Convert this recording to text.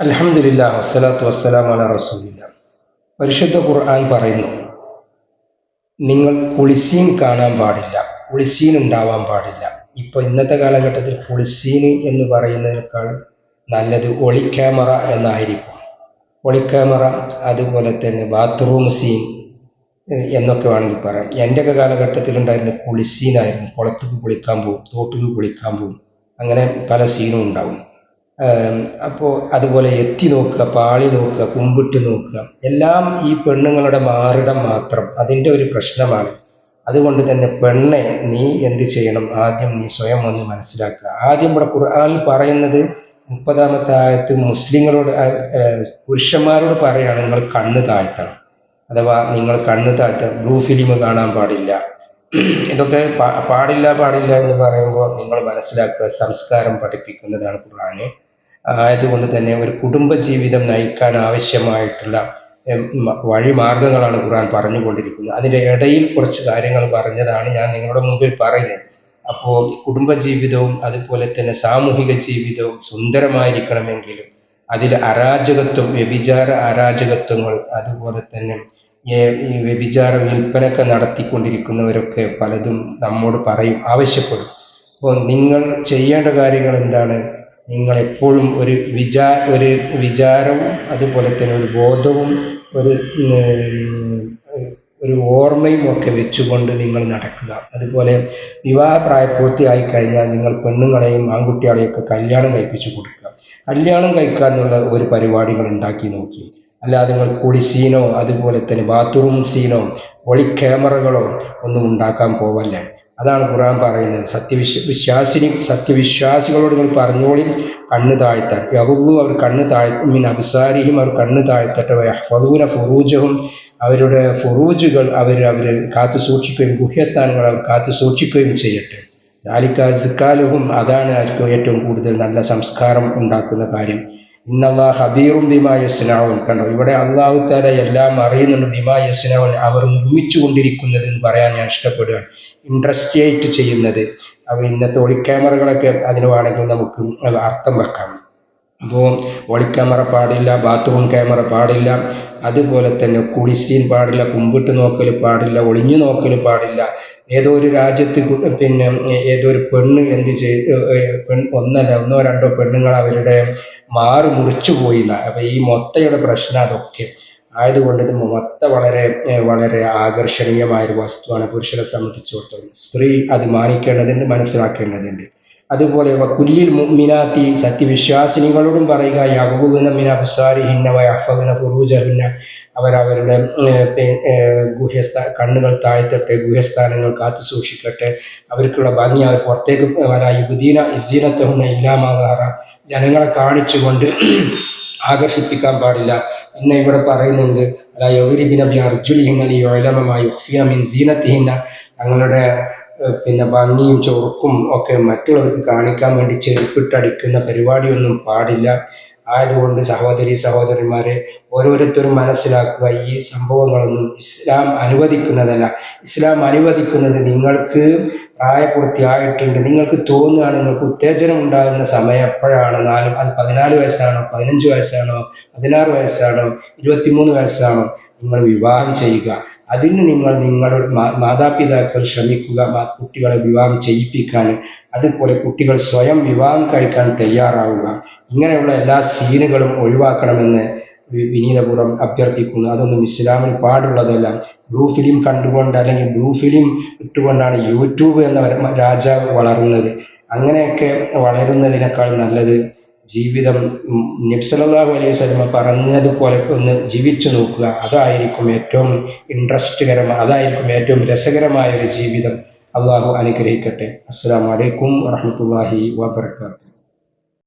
അലഹമില്ല വസ്സലാത്തു വസ്സലാം റസൂലില്ല. പരിശുദ്ധ ഖുർആൻ പറയുന്നു നിങ്ങൾ കുളിസീൻ കാണാൻ പാടില്ല കുളിസീൻ ഉണ്ടാവാൻ പാടില്ല. ഇപ്പൊ ഇന്നത്തെ കാലഘട്ടത്തിൽ കുളിസീൻ എന്ന് പറയുന്നതിനേക്കാൾ നല്ലത് ഒളി ക്യാമറ എന്നായിരിക്കും. ഒളി ക്യാമറ അതുപോലെ തന്നെ ബാത്റൂം സീൻ എന്നൊക്കെ വേണമെങ്കിൽ പറയാം. എന്റെയൊക്കെ കാലഘട്ടത്തിൽ ഉണ്ടായിരുന്ന കുളിസീനായിരുന്നു. കുളത്തേക്ക് കുളിക്കാൻ പോകും തോട്ടിൽ കുളിക്കാൻ പോകും. അങ്ങനെ പല സീനും ഉണ്ടാവും. അപ്പോൾ അതുപോലെ എത്തി നോക്കുക പാളി നോക്കുക കുമ്പിട്ട് നോക്കുക. എല്ലാം ഈ പെണ്ണുങ്ങളുടെ മാറിടം മാത്രം അതിന്റെ ഒരു പ്രശ്നമാണ്. അതുകൊണ്ട് തന്നെ പെണ്ണെ നീ എന്ത് ചെയ്യണം? ആദ്യം നീ സ്വയം ഒന്ന് മനസ്സിലാക്കുക. ആദ്യം ഇവിടെ ഖുർആാനിൽ പറയുന്നത് മുപ്പതാമത്തെ ആയത്ത് മുസ്ലിങ്ങളോട് പുരുഷന്മാരോട് പറയുകയാണ് നിങ്ങൾ കണ്ണ് താഴ്ത്തണം. അഥവാ നിങ്ങൾ കണ്ണ് താഴ്ത്തണം. ബ്ലൂ ഫിലിം കാണാൻ പാടില്ല. ഇതൊക്കെ പാടില്ല പാടില്ല എന്ന് പറയുമ്പോൾ നിങ്ങൾ മനസ്സിലാക്കുക സംസ്കാരം പഠിപ്പിക്കുന്നതാണ് ഖുർആന് ആയതുകൊണ്ട് തന്നെ ഒരു കുടുംബജീവിതം നയിക്കാൻ ആവശ്യമായിട്ടുള്ള വഴിമാർഗങ്ങളാണ് ഖുർആൻ പറഞ്ഞുകൊണ്ടിരിക്കുന്നത്. അതിന്റെ ഇടയിൽ കുറച്ച് കാര്യങ്ങൾ പറഞ്ഞതാണ് ഞാൻ നിങ്ങളുടെ മുമ്പിൽ പറയുന്നത്. അപ്പോൾ കുടുംബജീവിതവും അതുപോലെ തന്നെ സാമൂഹിക ജീവിതവും സുന്ദരമായിരിക്കണമെങ്കിൽ അതിൽ അരാജകത്വം വ്യഭിചാര അരാജകത്വങ്ങൾ അതുപോലെ തന്നെ ഈ വ്യഭിചാര വിൽപ്പനയൊക്കെ നടത്തിക്കൊണ്ടിരിക്കുന്നവരൊക്കെ പലതും നമ്മോട് പറയും ആവശ്യപ്പെടും. അപ്പോൾ നിങ്ങൾ ചെയ്യേണ്ട കാര്യങ്ങൾ എന്താണ്? നിങ്ങൾ എപ്പോഴും ഒരു വിചാ ഒരു വിചാരവും അതുപോലെ തന്നെ ഒരു ബോധവും ഒരു ഒരു ഓർമ്മയും ഒക്കെ വെച്ചുകൊണ്ട് നിങ്ങൾ നടക്കുക. അതുപോലെ വിവാഹ പ്രായപൂർത്തിയായി കഴിഞ്ഞാൽ നിങ്ങൾ പെണ്ണുങ്ങളെയും ആൺകുട്ടികളെയും ഒക്കെ കല്യാണം കഴിപ്പിച്ചു കൊടുക്കുക. കല്യാണം കഴിക്കുക എന്നുള്ള ഒരു പരിപാടികൾ ഉണ്ടാക്കി നോക്കി. അല്ലാതെ നിങ്ങൾ കുളിസീനോ അതുപോലെ തന്നെ ബാത്റൂം സീനോ ഒളി ക്യാമറകളോ ഒന്നും ഉണ്ടാക്കാൻ പോവല്ലേ? അതാണ് ഖുർആൻ പറയുന്നത്. സത്യവിശ്വ വിശ്വാസിനി സത്യവിശ്വാസികളോട് നിങ്ങൾ പറഞ്ഞോളി കണ്ണ് താഴ്ത്താൻ. യഹുബു അവർ കണ്ണ് താഴ്ത്ത മീൻ അബ്സാരിഹിം അവർ കണ്ണ് താഴ്ത്തട്ടെ. ഫതൂന ഫുറൂജവും അവരുടെ ഫുറൂജുകൾ അവർ അവർ കാത്തു സൂക്ഷിക്കുകയും ഗുഹ്യസ്ഥാനങ്ങൾ അവർ കാത്തു സൂക്ഷിക്കുകയും ചെയ്യട്ടെ. ദാലിക്കാലുഹും അതാണ് ഏറ്റവും കൂടുതൽ നല്ല സംസ്കാരം ഉണ്ടാക്കുന്ന കാര്യം. ഇന്നല്ലാ ഹബീറും ബിമാ യസ്നാവൻ കണ്ടോ ഇവിടെ അള്ളാഹു താല എല്ലാം അറിയുന്നുണ്ട് ബിമാ യസ്നാവൻ അവർ നിർമ്മിച്ചു കൊണ്ടിരിക്കുന്നത് എന്ന് പറയാൻ ഞാൻ ഇഷ്ടപ്പെടുകയാണ്. ഇൻട്രസ്റ്റിയേറ്റ് ചെയ്യുന്നത്. അപ്പോൾ ഇന്നത്തെ ഒളിക്യാമറകളൊക്കെ അതിന് വേണമെങ്കിൽ നമുക്ക് അർത്ഥം വെക്കാം. അപ്പോൾ ഒളിക്യാമറ പാടില്ല ബാത്റൂം ക്യാമറ പാടില്ല അതുപോലെ തന്നെ കുളിസീൻ പാടില്ല കുമ്പിട്ട് നോക്കൽ പാടില്ല ഒളിഞ്ഞു നോക്കൽ പാടില്ല. ഏതോ ഒരു രാജ്യത്ത് പിന്നെ ഏതോ ഒരു പെണ്ണ് എന്ത് ചെയ്ത് പെൺ ഒന്നല്ല ഒന്നോ രണ്ടോ പെണ്ണുങ്ങൾ അവരുടെ മാറ് മുറിച്ചു പോയില്ല. അപ്പം ഈ മൊത്തയുടെ പ്രശ്നം അതൊക്കെ. ആയതുകൊണ്ട് ഇത് മൊത്ത വളരെ വളരെ ആകർഷണീയമായ ഒരു വസ്തുവാണ് പുരുഷനെ സംബന്ധിച്ചിടത്തോളം. സ്ത്രീ അത് മാനിക്കേണ്ടതുണ്ട് മനസ്സിലാക്കേണ്ടതുണ്ട്. അതുപോലെ കുല്ലിൽ മുഅ്മിനാത്തി സത്യവിശ്വാസിനികളോടും പറയുക യഹൂന മിന അബ്സാരിഹിന്ന വയഹ്ഫദന ഫുറൂജഹിന്ന അവരവരുടെ ഗുഹ്യസ്ഥാ കണ്ണുകൾ താഴ്ത്തട്ടെ ഗുഹ്യസ്ഥാനങ്ങൾ കാത്തു സൂക്ഷിക്കട്ടെ. അവർക്കുള്ള ഭംഗി അവർ പുറത്തേക്ക് വരാ യുബുദീന ഇസീനത്തഹുന്ന ഇല്ലാമാകാറ ജനങ്ങളെ കാണിച്ചുകൊണ്ട് ആകർഷിപ്പിക്കാൻ പാടില്ല. എന്നെ ഇവിടെ പറയുന്നുണ്ട് തങ്ങളുടെ പിന്നെ ഭംഗിയും ചൊറുക്കും ഒക്കെ മറ്റുള്ളവർക്ക് കാണിക്കാൻ വേണ്ടി ചെരുപ്പിട്ടടിക്കുന്ന പരിപാടിയൊന്നും പാടില്ല. ആയതുകൊണ്ട് സഹോദരി സഹോദരന്മാരെ ഓരോരുത്തരും മനസ്സിലാക്കുക ഈ സംഭവങ്ങളൊന്നും ഇസ്ലാം അനുവദിക്കുന്നതല്ല. ഇസ്ലാം അനുവദിക്കുന്നത് നിങ്ങൾക്ക് പ്രായപൂർത്തിയായിട്ടുണ്ട്. നിങ്ങൾക്ക് തോന്നുകയാണ് നിങ്ങൾക്ക് ഉത്തേജനം ഉണ്ടാകുന്ന സമയം എപ്പോഴാണ്? നാല് അത് പതിനാല് വയസ്സാണോ? പതിനഞ്ച് വയസ്സാണോ? പതിനാറ് വയസ്സാണോ? ഇരുപത്തിമൂന്ന് വയസ്സാണോ? നിങ്ങൾ വിവാഹം ചെയ്യുക. അതിന് നിങ്ങൾ നിങ്ങളുടെ മാതാപിതാക്കൾ ശ്രമിക്കുക. കുട്ടികളെ വിവാഹം ചെയ്യിപ്പിക്കാൻ. അതുപോലെ കുട്ടികൾ സ്വയം വിവാഹം കഴിക്കാൻ തയ്യാറാവുക. ഇങ്ങനെയുള്ള എല്ലാ സീനുകളും ഒഴിവാക്കണമെന്ന് വിനീതപൂർവം അഭ്യർത്ഥിക്കുന്നു. അതൊന്നും ഇസ്ലാമിൽ പാടുള്ളതല്ല. ബ്ലൂ ഫിലിം കണ്ടുകൊണ്ട് അല്ലെങ്കിൽ ബ്ലൂ ഫിലിം ഇട്ടുകൊണ്ടാണ് യൂട്യൂബ് എന്ന രാജാവ് വളർന്നത്. അങ്ങനെയൊക്കെ വളരുന്നതിനേക്കാൾ നല്ലത് ജീവിതം നബ്സലാഹു അലൈഹി സ്വലമ പറഞ്ഞതുപോലെ ഒന്ന് ജീവിച്ചു നോക്കുക. അതായിരിക്കും ഏറ്റവും ഇൻട്രസ്റ്റ്കരമായ അതായിരിക്കും ഏറ്റവും രസകരമായ ഒരു ജീവിതം. അള്ളാഹു അനുഗ്രഹിക്കട്ടെ. അസ്സാം വലൈക്കും വാഹമത്തല്ലാഹി വാബർക്കാത്തു